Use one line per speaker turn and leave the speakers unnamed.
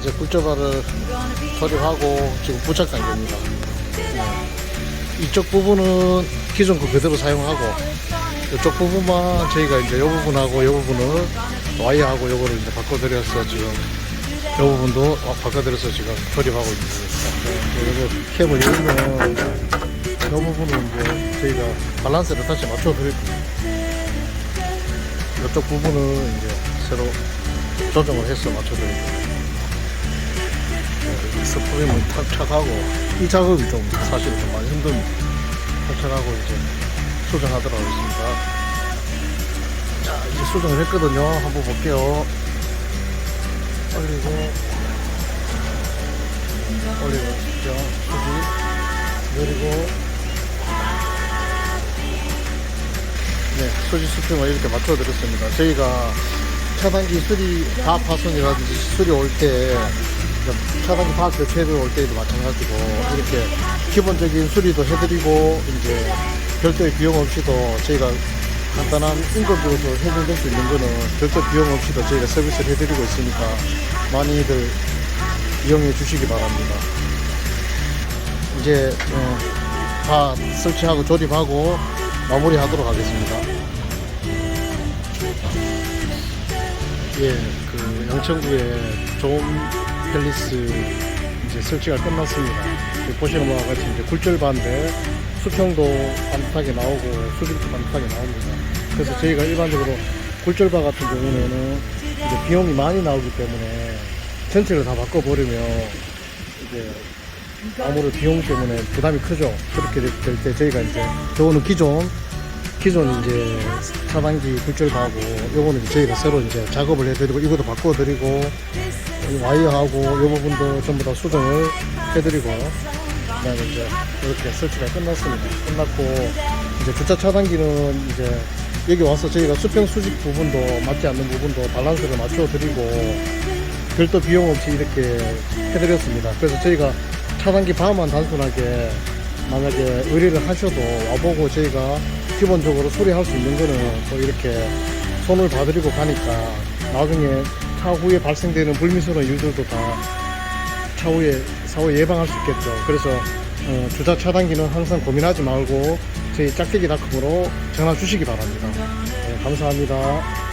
이제
be
조립하고 지금 부착 단계입니다.
today.
이쪽 부분은 기존 거 그대로 사용하고 이쪽 부분만 저희가 이제 이 부분하고 이 부분을 와이어하고 요거를 이제 바꿔드려서 지금 이 부분도 바꿔드려서 지금 조립하고 있습니다. 요거 캡을 열면 이 부분은 이제 저희가 밸런스를 다시 맞춰드릴 겁니다. 이쪽 부분은 이제 새로 조정을 해서 맞춰드릴 겁니다. 스프링을 탈착하고 이 작업이 좀 사실 좀 많이 힘듭니다. 탈착하고 이제 수정하도록 하겠습니다. 자 이제 수정을 했거든요. 한번 볼게요. 올리고 올리고 수정 수지 내리고 네 수지 수평을 이렇게 맞춰드렸습니다. 저희가 차단기 수리 다 파손이라든지 수리 올 때 차단기 파 교체를 올 때에도 마찬가지고 이렇게 기본적인 수리도 해드리고 이제 별도의 비용 없이도 저희가 간단한 인건비로도 해결될 수 있는 거는 별도 비용 없이도 저희가 서비스를 해드리고 있으니까 많이들 이용해 주시기 바랍니다. 이제 어, 다 설치하고 조립하고 마무리하도록 하겠습니다. 예, 그 양천구에 좋은 팰리스 이제 설치가 끝났습니다. 여기 보시는 바와 같이 이제 굴절반대 수평도 반듯하게 나오고 수직도 반듯하게 나옵니다. 그래서 저희가 일반적으로 굴절바 같은 경우에는 이제 비용이 많이 나오기 때문에 전체를 다 바꿔버리면 이제 아무래도 비용 때문에 부담이 크죠. 그렇게 될 때 저희가 이제 저거는 기존 기존 이제 차단기 굴절하고 요거는 저희가 새로 이제 작업을 해드리고 이것도 바꿔드리고 이 와이어하고 요 부분도 전부 다 수정을 해드리고 그다음에 이제 이렇게 설치가 끝났습니다. 끝났고 이제 주차 차단기는 이제 여기 와서 저희가 수평 수직 부분도 맞지 않는 부분도 밸런스를 맞춰드리고 별도 비용 없이 이렇게 해드렸습니다. 그래서 저희가 차단기 바만 단순하게 만약에 의뢰를 하셔도 와보고 저희가 기본적으로 수리할 수 있는 거는 또 이렇게 손을 봐드리고 가니까 나중에 차후에 발생되는 불미스러운 일들도 다 차후에 사후 예방할 수 있겠죠. 그래서 어, 주차 차단기는 항상 고민하지 말고 저희 짝대기 닷컴으로 전화 주시기 바랍니다. 네, 감사합니다.